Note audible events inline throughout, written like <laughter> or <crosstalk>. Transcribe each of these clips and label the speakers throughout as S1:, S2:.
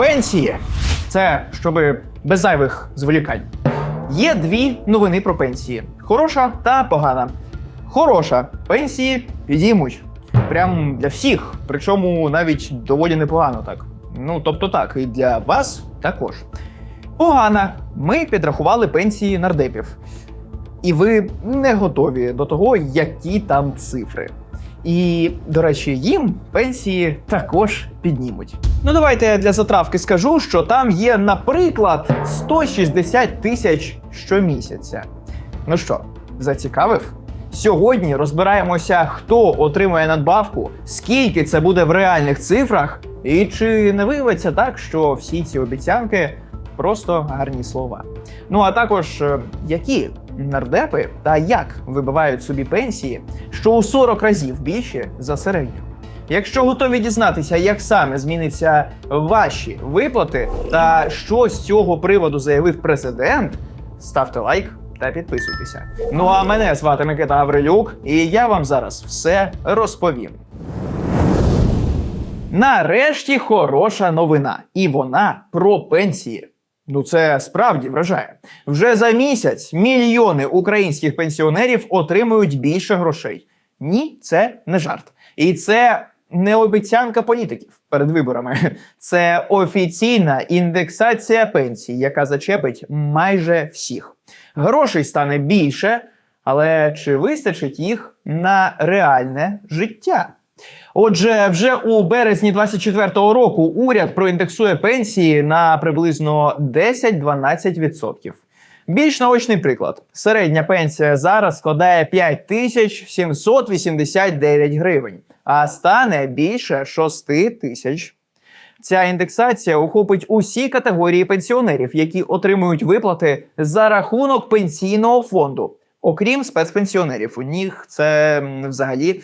S1: Пенсії це щоб без зайвих зволікань. Є дві новини про пенсії: хороша та погана. Хороша пенсії підіймуть. Прям для всіх. Причому навіть доволі непогано так. Ну, тобто так, і для вас також. Погана. Ми підрахували пенсії нардепів. І ви не готові до того, які там цифри. І, до речі, їм пенсії також піднімуть. Ну давайте я для затравки скажу, що там є, наприклад, 160 тисяч щомісяця. Ну що, зацікавив? Сьогодні розбираємося, хто отримує надбавку, скільки це буде в реальних цифрах, і чи не виявиться так, що всі ці обіцянки просто гарні слова. Ну а також е, які нардепи та як вибивають собі пенсії, що у 40 разів більше за середню. Якщо готові дізнатися, як саме зміниться ваші виплати та що з цього приводу заявив президент, ставте лайк та підписуйтеся. Ну а мене звати Микита Гаврилюк, і я вам зараз все розповім. Нарешті хороша новина, і вона про пенсії. Ну, це справді вражає. Вже за місяць мільйони українських пенсіонерів отримують більше грошей. Ні, це не жарт. І це не обіцянка політиків перед виборами. <laughs> Це офіційна індексація пенсій, яка зачепить майже всіх. Грошей стане більше, але чи вистачить їх на реальне життя? Отже, вже у березні 24-го року уряд проіндексує пенсії на приблизно 10-12%. Більш наочний приклад: середня пенсія зараз складає 5789 гривень, а стане більше 6 тисяч. Ця індексація охопить усі категорії пенсіонерів, які отримують виплати за рахунок пенсійного фонду, окрім спецпенсіонерів. У них це взагалі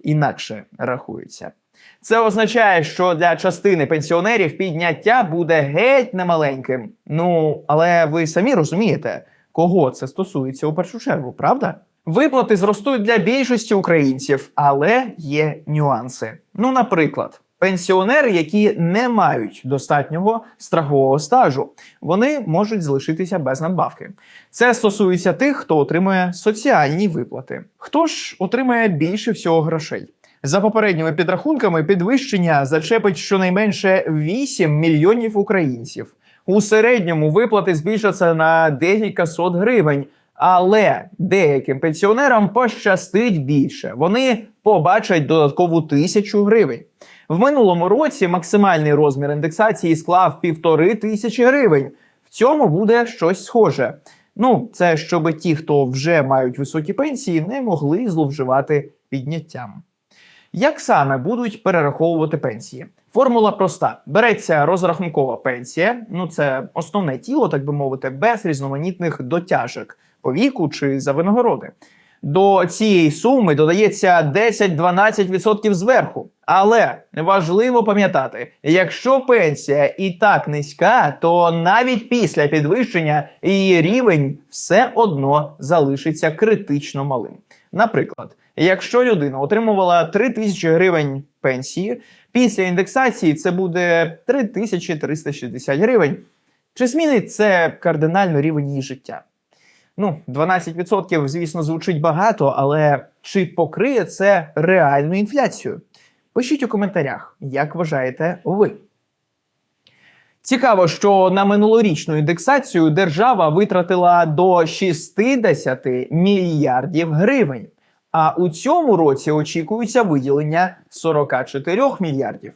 S1: інакше рахується. Це означає, що для частини пенсіонерів підняття буде геть немаленьким. Ну, але ви самі розумієте, кого це стосується у першу чергу, правда? Виплати зростуть для більшості українців, але є нюанси. Ну, наприклад, пенсіонери, які не мають достатнього страхового стажу, вони можуть залишитися без надбавки. Це стосується тих, хто отримує соціальні виплати. Хто ж отримає більше всього грошей? За попередніми підрахунками, підвищення зачепить щонайменше 8 мільйонів українців. У середньому виплати збільшаться на декілька сот гривень. Але деяким пенсіонерам пощастить більше. Вони побачать додаткову тисячу гривень. В минулому році максимальний розмір індексації склав півтори тисячі гривень. В цьому буде щось схоже. Ну, це щоб ті, хто вже мають високі пенсії, не могли зловживати підняттям. Як саме будуть перераховувати пенсії? Формула проста: береться розрахункова пенсія, ну це основне тіло, так би мовити, без різноманітних дотяжок по віку чи за винагороди. До цієї суми додається 10-12% зверху. Але важливо пам'ятати, якщо пенсія і так низька, то навіть після підвищення її рівень все одно залишиться критично малим. Наприклад, якщо людина отримувала 3 тисячі гривень пенсії, після індексації це буде 3360 гривень. Чи змінить це кардинально рівень її життя? Ну, 12%, звісно, звучить багато, але чи покриє це реальну інфляцію? Пишіть у коментарях, як вважаєте ви. Цікаво, що на минулорічну індексацію держава витратила до 60 мільярдів гривень. А у цьому році очікується виділення 44 мільярдів.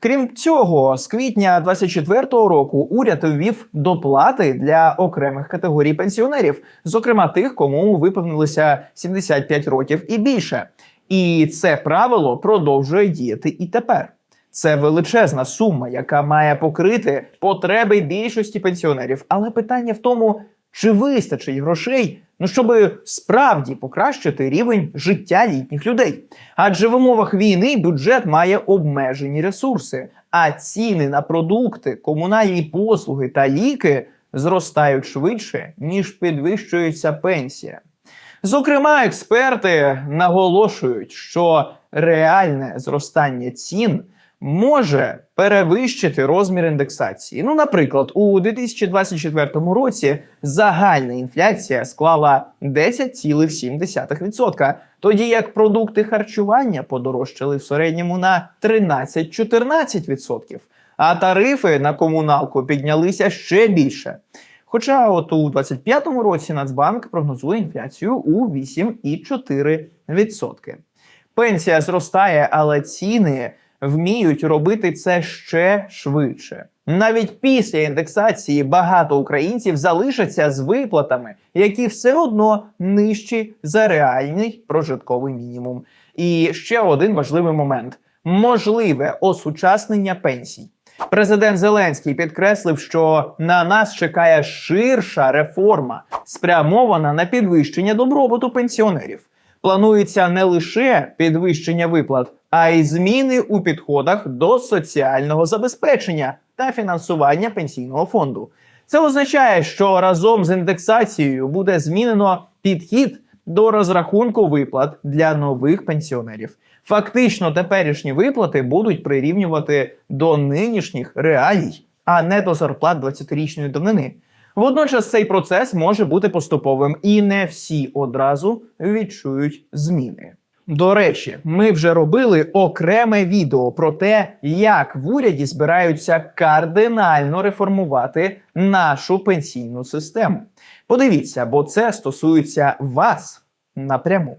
S1: Крім цього, з квітня 2024 року уряд ввів доплати для окремих категорій пенсіонерів, зокрема тих, кому виповнилося 75 років і більше. І це правило продовжує діяти і тепер. Це величезна сума, яка має покрити потреби більшості пенсіонерів. Але питання в тому, чи вистачить грошей, ну щоб справді покращити рівень життя літніх людей. Адже в умовах війни бюджет має обмежені ресурси, а ціни на продукти, комунальні послуги та ліки зростають швидше, ніж підвищується пенсія. Зокрема, експерти наголошують, що реальне зростання цін може перевищити розмір індексації. Ну, наприклад, у 2024 році загальна інфляція склала 10,7%, тоді як продукти харчування подорожчали в середньому на 13-14%, а тарифи на комуналку піднялися ще більше. Хоча от у 2025 році Нацбанк прогнозує інфляцію у 8,4%. Пенсія зростає, але ціни вміють робити це ще швидше. Навіть після індексації багато українців залишаться з виплатами, які все одно нижчі за реальний прожитковий мінімум. І ще один важливий момент: можливе осучаснення пенсій. Президент Зеленський підкреслив, що на нас чекає ширша реформа, спрямована на підвищення добробуту пенсіонерів. Планується не лише підвищення виплат, а й зміни у підходах до соціального забезпечення та фінансування пенсійного фонду. Це означає, що разом з індексацією буде змінено підхід до розрахунку виплат для нових пенсіонерів. Фактично, теперішні виплати будуть прирівнювати до нинішніх реалій, а не до зарплат 20-річної давнини. Водночас цей процес може бути поступовим, і не всі одразу відчують зміни. До речі, ми вже робили окреме відео про те, як в уряді збираються кардинально реформувати нашу пенсійну систему. Подивіться, бо це стосується вас напряму.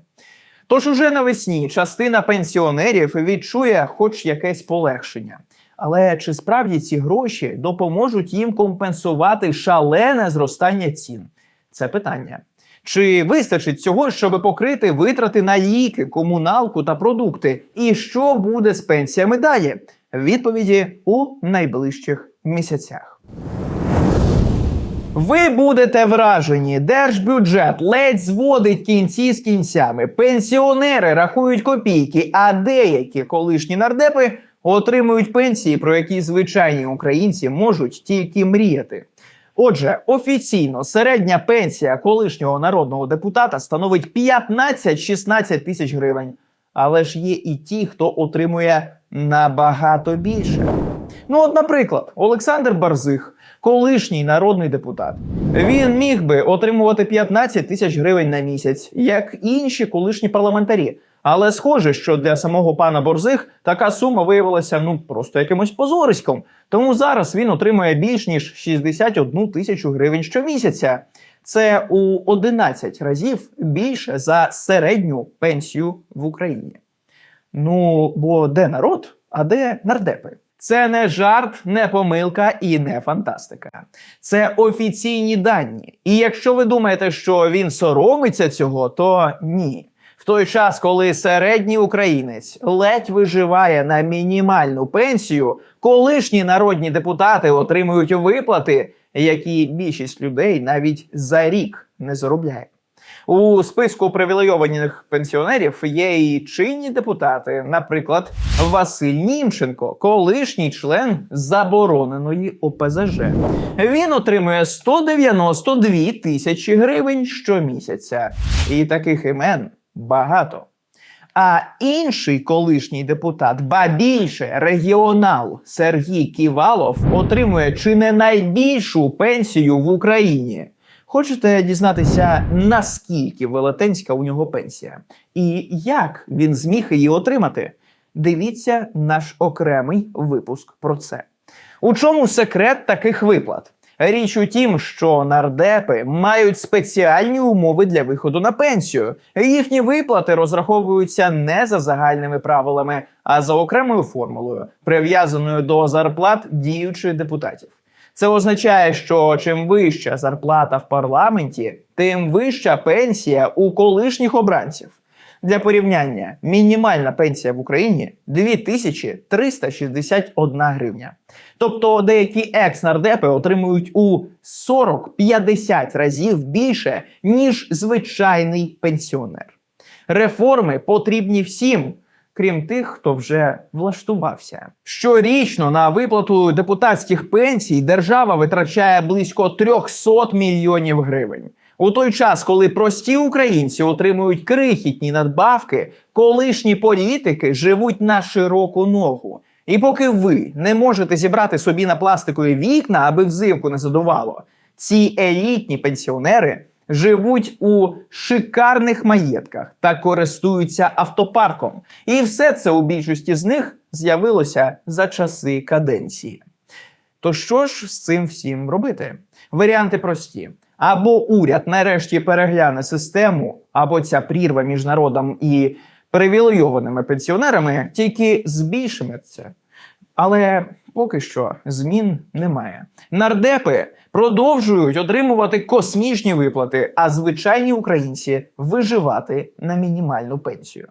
S1: Тож уже навесні частина пенсіонерів відчує хоч якесь полегшення. Але чи справді ці гроші допоможуть їм компенсувати шалене зростання цін? Це питання. Чи вистачить цього, щоб покрити витрати на ліки, комуналку та продукти? І що буде з пенсіями далі? Відповіді у найближчих місяцях. Ви будете вражені. Держбюджет ледь зводить кінці з кінцями. Пенсіонери рахують копійки, а деякі колишні нардепи отримують пенсії, про які звичайні українці можуть тільки мріяти. Отже, офіційно середня пенсія колишнього народного депутата становить 15-16 тисяч гривень. Але ж є і ті, хто отримує набагато більше. Ну, от, наприклад, Олександр Барзих, колишній народний депутат. Він міг би отримувати 15 тисяч гривень на місяць, як інші колишні парламентарі. Але схоже, що для самого пана Борзих така сума виявилася ну просто якимось позориськом. Тому зараз він отримує більш ніж 61 тисячу гривень щомісяця. Це у 11 разів більше за середню пенсію в Україні. Ну, бо де народ, а де нардепи? Це не жарт, не помилка і не фантастика. Це офіційні дані. І якщо ви думаєте, що він соромиться цього, то ні. В той час, коли середній українець ледь виживає на мінімальну пенсію, колишні народні депутати отримують виплати, які більшість людей навіть за рік не заробляє. У списку привілейованих пенсіонерів є і чинні депутати, наприклад, Василь Німченко, колишній член забороненої ОПЗЖ. Він отримує 192 тисячі гривень щомісяця, і таких імен багато. А інший колишній депутат, ба більше регіонал Сергій Ківалов, отримує чи не найбільшу пенсію в Україні. Хочете дізнатися, наскільки велетенська у нього пенсія? І як він зміг її отримати? Дивіться наш окремий випуск про це. У чому секрет таких виплат? Річ у тім, що нардепи мають спеціальні умови для виходу на пенсію. Їхні виплати розраховуються не за загальними правилами, а за окремою формулою, прив'язаною до зарплат діючих депутатів. Це означає, що чим вища зарплата в парламенті, тим вища пенсія у колишніх обранців. Для порівняння, мінімальна пенсія в Україні 2361 гривня. Тобто деякі екс-нардепи отримують у 40-50 разів більше, ніж звичайний пенсіонер. Реформи потрібні всім, крім тих, хто вже влаштувався. Щорічно на виплату депутатських пенсій держава витрачає близько 300 мільйонів гривень. У той час, коли прості українці отримують крихітні надбавки, колишні політики живуть на широку ногу. І поки ви не можете зібрати собі на пластикові вікна, аби взимку не задувало, ці елітні пенсіонери живуть у шикарних маєтках та користуються автопарком. І все це у більшості з них з'явилося за часи каденції. То що ж з цим всім робити? Варіанти прості. Або уряд нарешті перегляне систему, або ця прірва між народом і привілейованими пенсіонерами тільки збільшиметься. Але поки що змін немає. Нардепи продовжують отримувати космічні виплати, а звичайні українці виживати на мінімальну пенсію.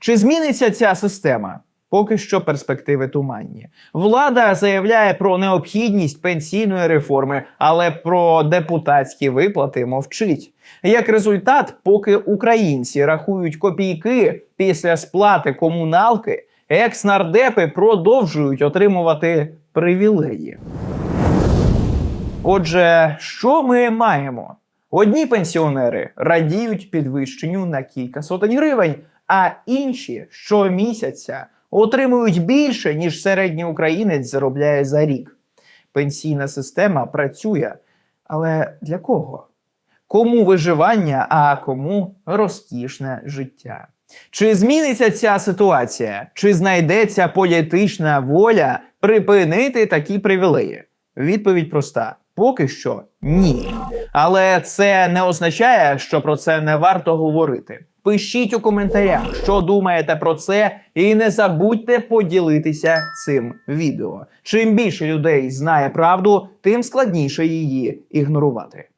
S1: Чи зміниться ця система? Поки що перспективи туманні. Влада заявляє про необхідність пенсійної реформи, але про депутатські виплати мовчить. Як результат, поки українці рахують копійки після сплати комуналки, екс-нардепи продовжують отримувати привілеї. Отже, що ми маємо? Одні пенсіонери радіють підвищенню на кілька сотень гривень, а інші щомісяця отримують більше, ніж середній українець заробляє за рік. Пенсійна система працює, але для кого? Кому виживання, а кому розкішне життя? Чи зміниться ця ситуація? Чи знайдеться політична воля припинити такі привілеї? Відповідь проста: поки що ні. Але це не означає, що про це не варто говорити. Пишіть у коментарях, що думаєте про це, і не забудьте поділитися цим відео. Чим більше людей знає правду, тим складніше її ігнорувати.